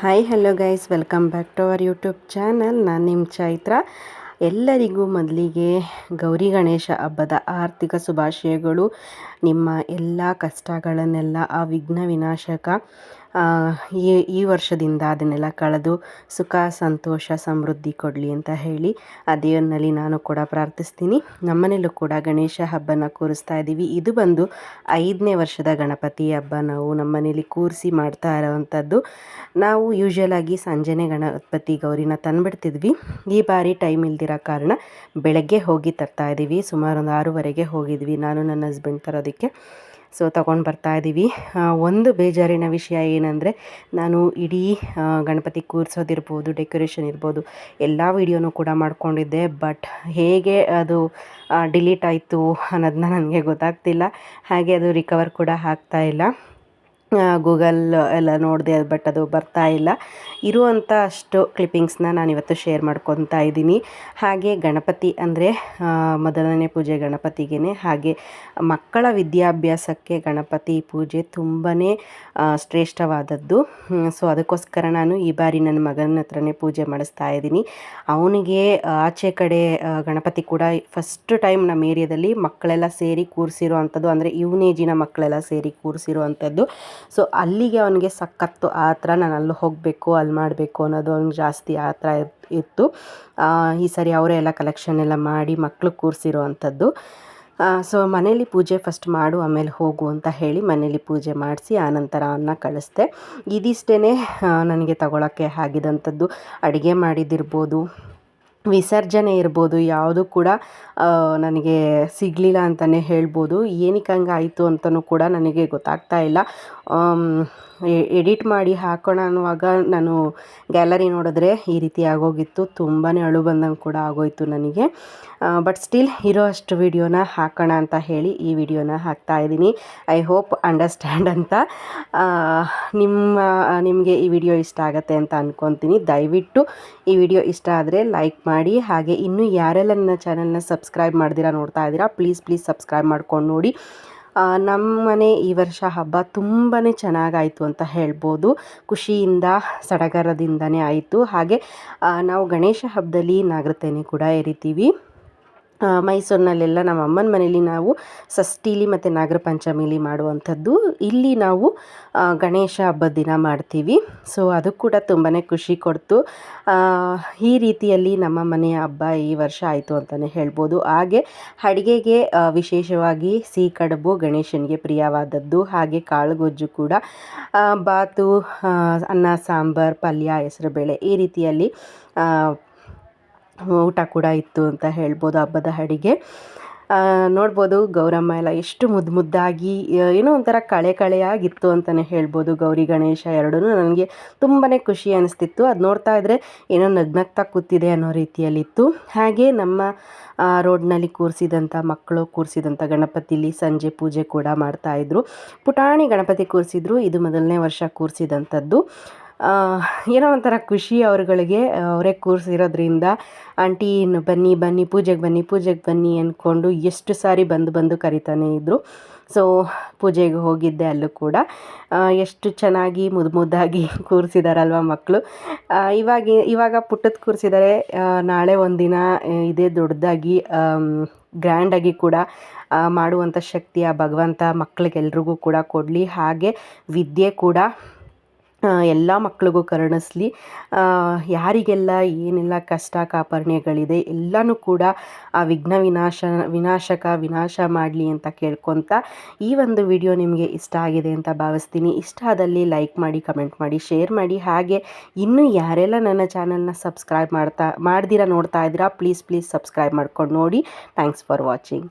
Hi hello guys welcome back to our YouTube channel ನಾನು ನಿಮ್ಮ ಚೈತ್ರ. ಎಲ್ಲರಿಗೂ ಮೊದಲಿಗೆ ಗೌರಿ ಗಣೇಶ ಹಬ್ಬದ ಆರ್ಥಿಕ ಶುಭಾಶಯಗಳು. ನಿಮ್ಮ ಎಲ್ಲ ಕಷ್ಟಗಳನ್ನೆಲ್ಲ ಆ ವಿಘ್ನ ವಿನಾಶಕ ಈ ಈ ವರ್ಷದಿಂದ ಅದನ್ನೆಲ್ಲ ಕಳೆದು ಸುಖ, ಸಂತೋಷ, ಸಮೃದ್ಧಿ ಕೊಡಲಿ ಅಂತ ಹೇಳಿ ಆ ದೇವರಲ್ಲಿ ನಾನು ಕೂಡ ಪ್ರಾರ್ಥಿಸ್ತೀನಿ. ನಮ್ಮನೇಲೂ ಕೂಡ ಗಣೇಶ ಹಬ್ಬನ ಕೂರಿಸ್ತಾ ಇದ್ದೀವಿ. ಇದು ಬಂದು ಐದನೇ ವರ್ಷದ ಗಣಪತಿ ಹಬ್ಬ ನಾವು ನಮ್ಮನೇಲಿ ಕೂರಿಸಿ ಮಾಡ್ತಾ ಇರೋವಂಥದ್ದು. ನಾವು ಯೂಶಲಾಗಿ ಸಂಜೆನೆ ಗಣಪತಿ ಗೌರಿನ ತಂದುಬಿಡ್ತಿದ್ವಿ. ಈ ಬಾರಿ ಟೈಮ್ ಇಲ್ದಿರೋ ಕಾರಣ ಬೆಳಗ್ಗೆ ಹೋಗಿ ತರ್ತಾ ಇದ್ದೀವಿ. ಸುಮಾರು ಒಂದು ಆರೂವರೆಗೆ ಹೋಗಿದ್ವಿ ನಾನು, ನನ್ನ ಹಸ್ಬೆಂಡ್ ತರೋದಕ್ಕೆ. ಸೊ ತಗೊಂಡು ಬರ್ತಾ ಇದ್ದೀವಿ ಒಂದು ಬೇಜಾರಿನ ವಿಷಯ ಏನಂದರೆ, ನಾನು ಇಡೀ ಗಣಪತಿ ಕೂರಿಸೋದಿರ್ಬೋದು, ಡೆಕೋರೇಷನ್ ಇರ್ಬೋದು, ಎಲ್ಲ ವೀಡಿಯೋನೂ ಕೂಡ ಮಾಡ್ಕೊಂಡಿದ್ದೆ. ಬಟ್ ಹೇಗೆ ಅದು ಡಿಲೀಟ್ ಆಯಿತು ಅನ್ನೋದನ್ನ ನನಗೆ ಗೊತ್ತಾಗ್ತಿಲ್ಲ. ಹಾಗೆ ಅದು ರಿಕವರ್ ಕೂಡ ಆಗ್ತಾ ಇಲ್ಲ. ಗೂಗಲ್ ಎಲ್ಲ ನೋಡಿದೆ, ಬಟ್ ಅದು ಬರ್ತಾ ಇಲ್ಲ. ಇರುವಂಥ ಅಷ್ಟು ಕ್ಲಿಪ್ಪಿಂಗ್ಸ್ನ ನಾನಿವತ್ತು ಶೇರ್ ಮಾಡ್ಕೊತಾ ಇದ್ದೀನಿ. ಹಾಗೆ ಗಣಪತಿ ಅಂದರೆ ಮೊದಲನೇ ಪೂಜೆ ಗಣಪತಿಗೆ ಹಾಗೆ ಮಕ್ಕಳ ವಿದ್ಯಾಭ್ಯಾಸಕ್ಕೆ ಗಣಪತಿ ಪೂಜೆ ತುಂಬಾ ಶ್ರೇಷ್ಠವಾದದ್ದು. ಸೊ ಅದಕ್ಕೋಸ್ಕರ ನಾನು ಈ ಬಾರಿ ನನ್ನ ಮಗನ ಹತ್ರನೇ ಪೂಜೆ ಮಾಡಿಸ್ತಾ ಇದ್ದೀನಿ. ಅವನಿಗೆ ಆಚೆ ಕಡೆ ಗಣಪತಿ ಕೂಡ ಫಸ್ಟ್ ಟೈಮ್ ನಮ್ಮ ಏರಿಯಾದಲ್ಲಿ ಮಕ್ಕಳೆಲ್ಲ ಸೇರಿ ಕೂರಿಸಿರೋ ಅಂಥದ್ದು ಅಂದರೆ ಇವನೇಜಿನ ಮಕ್ಕಳೆಲ್ಲ ಸೇರಿ ಕೂರಿಸಿರೋ ಅಂಥದ್ದು ಸೊ ಅಲ್ಲಿಗೆ ಅವನಿಗೆ ಸಖತ್ತು ಆ ಥರ ನಾನು ಅಲ್ಲಿ ಹೋಗಬೇಕು ಮಾಡಬೇಕು ಅನ್ನೋದು ಅವ್ನಿಗೆ ಜಾಸ್ತಿ ಆ ಥರ ಇತ್ತು. ಈ ಸರಿ ಅವರೇ ಎಲ್ಲ ಕಲೆಕ್ಷನ್ ಎಲ್ಲ ಮಾಡಿ ಮಕ್ಕಳು ಕೂರಿಸಿರೋ ಅಂಥದ್ದು ಸೊ ಮನೇಲಿ ಪೂಜೆ ಫಸ್ಟ್ ಮಾಡು, ಆಮೇಲೆ ಹೋಗು ಅಂತ ಹೇಳಿ ಮನೇಲಿ ಪೂಜೆ ಮಾಡಿಸಿ, ಆನಂತರ ಅನ್ನ ಕಳಿಸ್ದೆ. ಇದಿಷ್ಟೇ ನನಗೆ ತಗೊಳಕ್ಕೆ ಆಗಿದಂಥದ್ದು. ಅಡುಗೆ ಮಾಡಿದ್ದಿರ್ಬೋದು, ವಿಸರ್ಜನೆ ಇರ್ಬೋದು, ಯಾವುದು ಕೂಡ ನನಗೆ ಸಿಗಲಿಲ್ಲ ಅಂತಲೇ ಹೇಳ್ಬೋದು. ಏನಕ್ಕೆ ಹಂಗೆ ಆಯಿತು ಅಂತಲೂ ಕೂಡ ನನಗೆ ಗೊತ್ತಾಗ್ತಾ ಇಲ್ಲ. ಎಡಿಟ್ ಮಾಡಿ ಹಾಕೋಣ ಅನ್ನುವಾಗ ನಾನು ಗ್ಯಾಲರಿ ನೋಡಿದ್ರೆ ಈ ರೀತಿ ಆಗೋಗಿತ್ತು. ತುಂಬಾ ಅಳು ಬಂದಂಗೆ ಕೂಡ ಆಗೋಯಿತು ನನಗೆ. ಬಟ್ ಸ್ಟಿಲ್ ಇರೋ ಅಷ್ಟು ವಿಡಿಯೋನ ಹಾಕೋಣ ಅಂತ ಹೇಳಿ ಈ ವಿಡಿಯೋನ ಹಾಕ್ತಾ ಇದ್ದೀನಿ. ಐ ಹೋಪ್ ಅಂಡರ್ಸ್ಟ್ಯಾಂಡ್ ಅಂತ. ನಿಮ್ಮ, ನಿಮಗೆ ಈ ವಿಡಿಯೋ ಇಷ್ಟ ಆಗುತ್ತೆ ಅಂತ ಅಂದ್ಕೊತೀನಿ ದಯವಿಟ್ಟು ಈ ವಿಡಿಯೋ ಇಷ್ಟ ಆದರೆ ಲೈಕ್ ಮಾಡಿ. ಹಾಗೆ ಇನ್ನೂ ಯಾರೆಲ್ಲ ನನ್ನ ಚಾನಲ್ನ ಸಬ್ಸ್ಕ್ರೈಬ್ ಮಾಡ್ದಿರಾ ನೋಡ್ತಾ ಇದ್ದೀರಾ, ಪ್ಲೀಸ್ ಪ್ಲೀಸ್ ಸಬ್ಸ್ಕ್ರೈಬ್ ಮಾಡ್ಕೊಂಡು ನೋಡಿ. ನಮ್ಮ ಮನೆ ಈ ವರ್ಷ ಹಬ್ಬ ತುಂಬಾ ಚೆನ್ನಾಗಾಯಿತು ಅಂತ ಹೇಳ್ಬೋದು. ಖುಷಿಯಿಂದ, ಸಡಗರದಿಂದನೇ ಆಯಿತು. ಹಾಗೆ ನಾವು ಗಣೇಶ ಹಬ್ಬದಲ್ಲಿ ನಾಗರತೆನೆ ಕೂಡ ಎರಿತೀವಿ ಮೈಸೂರಿನಲ್ಲೆಲ್ಲ ನಮ್ಮ ಅಮ್ಮನ ಮನೇಲಿ ನಾವು ಷಷ್ಠೀಲಿ ಮತ್ತು ನಾಗರ ಪಂಚಮಿಲಿ ಮಾಡುವಂಥದ್ದು. ಇಲ್ಲಿ ನಾವು ಗಣೇಶ ಹಬ್ಬದ ದಿನ ಮಾಡ್ತೀವಿ. ಸೊ ಅದು ಕೂಡ ತುಂಬಾ ಖುಷಿ ಕೊಡ್ತು. ಈ ರೀತಿಯಲ್ಲಿ ನಮ್ಮ ಮನೆಯ ಹಬ್ಬ ಈ ವರ್ಷ ಆಯಿತು ಅಂತಲೇ ಹೇಳ್ಬೋದು. ಹಾಗೆ ಅಡುಗೆಗೆ ವಿಶೇಷವಾಗಿ ಸಿಹಿ ಕಡುಬು ಗಣೇಶನಿಗೆ ಪ್ರಿಯವಾದದ್ದು. ಹಾಗೆ ಕಾಳುಗೊಜ್ಜು ಕೂಡ ಬಾತು ಅನ್ನ, ಸಾಂಬಾರು, ಪಲ್ಯ, ಹೆಸರುಬೇಳೆ ಈ ರೀತಿಯಲ್ಲಿ ಊಟ ಕೂಡ ಇತ್ತು ಅಂತ ಹೇಳ್ಬೋದು ಹಬ್ಬದ ಅಡಿಗೆ. ನೋಡ್ಬೋದು ಗೌರಮ್ಮ ಎಲ್ಲ ಎಷ್ಟು ಮುದ್ದು ಮುದ್ದಾಗಿ ಏನೋ ಒಂಥರ ಕಳೆ ಕಳೆಯಾಗಿತ್ತು ಅಂತಲೇ ಹೇಳ್ಬೋದು ಗೌರಿ ಗಣೇಶ ಎರಡೂ. ನನಗೆ ತುಂಬಾ ಖುಷಿ ಅನಿಸ್ತಿತ್ತು. ಅದು ನೋಡ್ತಾ ಇದ್ದರೆ ಏನೋ ನಗ್ನಗ್ತಾ ಕೂತಿದೆ ಅನ್ನೋ ರೀತಿಯಲ್ಲಿತ್ತು. ಹಾಗೆ ನಮ್ಮ ರೋಡ್ನಲ್ಲಿ ಕೂರಿಸಿದಂಥ ಮಕ್ಕಳು, ಕೂರಿಸಿದಂಥ ಗಣಪತಿಲಿ ಸಂಜೆ ಪೂಜೆ ಕೂಡ ಮಾಡ್ತಾಯಿದ್ರು ಪುಟಾಣಿ ಗಣಪತಿ ಕೂರಿಸಿದ್ರು. ಇದು ಮೊದಲನೇ ವರ್ಷ ಕೂರಿಸಿದಂಥದ್ದು. ಏನೋ ಒಂಥರ ಖುಷಿ ಅವ್ರುಗಳಿಗೆ ಅವರೇ ಕೂರಿಸಿರೋದ್ರಿಂದ, ಆಂಟಿ ಬನ್ನಿ ಬನ್ನಿ, ಪೂಜೆಗೆ ಬನ್ನಿ ಪೂಜೆಗೆ ಬನ್ನಿ ಅಂದ್ಕೊಂಡು ಎಷ್ಟು ಸಾರಿ ಬಂದು ಬಂದು ಕರಿತಾನೆ ಇದ್ದರು ಸೊ ಪೂಜೆಗೆ ಹೋಗಿದ್ದೆ ಅಲ್ಲೂ ಕೂಡ. ಎಷ್ಟು ಚೆನ್ನಾಗಿ ಮುದ್ದು ಮುದ್ದಾಗಿ ಕೂರಿಸಿದಾರಲ್ವ ಮಕ್ಕಳು ಇವಾಗ ಇವಾಗ ಪುಟ್ಟದ್ದು ಕೂರಿಸಿದ್ದಾರೆ ನಾಳೆ ಒಂದಿನ ಇದೇ ದೊಡ್ಡದಾಗಿ ಗ್ರ್ಯಾಂಡಾಗಿ ಕೂಡ ಮಾಡುವಂಥ ಶಕ್ತಿ ಆ ಭಗವಂತ ಮಕ್ಕಳಿಗೆಲ್ರಿಗೂ ಕೂಡ ಕೊಡಲಿ. ಹಾಗೆ ವಿದ್ಯೆ ಕೂಡ ಎಲ್ಲ ಮಕ್ಕಳಿಗೂ ಕರುಣಿಸ್ಲಿ. ಯಾರಿಗೆಲ್ಲ ಏನೆಲ್ಲ ಕಷ್ಟ ಕಾಪರ್ಣೆಗಳಿದೆ ಎಲ್ಲನೂ ಕೂಡ ಆ ವಿಘ್ನ ವಿನಾಶ, ವಿನಾಶಕ ವಿನಾಶ ಮಾಡಲಿ ಅಂತ ಕೇಳ್ಕೊತ ಈ ಒಂದು ವಿಡಿಯೋ ನಿಮಗೆ ಇಷ್ಟ ಆಗಿದೆ ಅಂತ ಭಾವಿಸ್ತೀನಿ. ಇಷ್ಟ ಆದಲ್ಲಿ ಲೈಕ್ ಮಾಡಿ, ಕಮೆಂಟ್ ಮಾಡಿ, ಶೇರ್ ಮಾಡಿ. ಹಾಗೆ ಇನ್ನೂ ಯಾರೆಲ್ಲ ನನ್ನ ಚಾನಲ್ನ ಸಬ್ಸ್ಕ್ರೈಬ್ ಮಾಡ್ತಾ, ಮಾಡ್ದಿರ ನೋಡ್ತಾ ಇದ್ದೀರಾ, ಪ್ಲೀಸ್ ಪ್ಲೀಸ್ ಸಬ್ಸ್ಕ್ರೈಬ್ ಮಾಡ್ಕೊಂಡು ನೋಡಿ. Thanks for watching.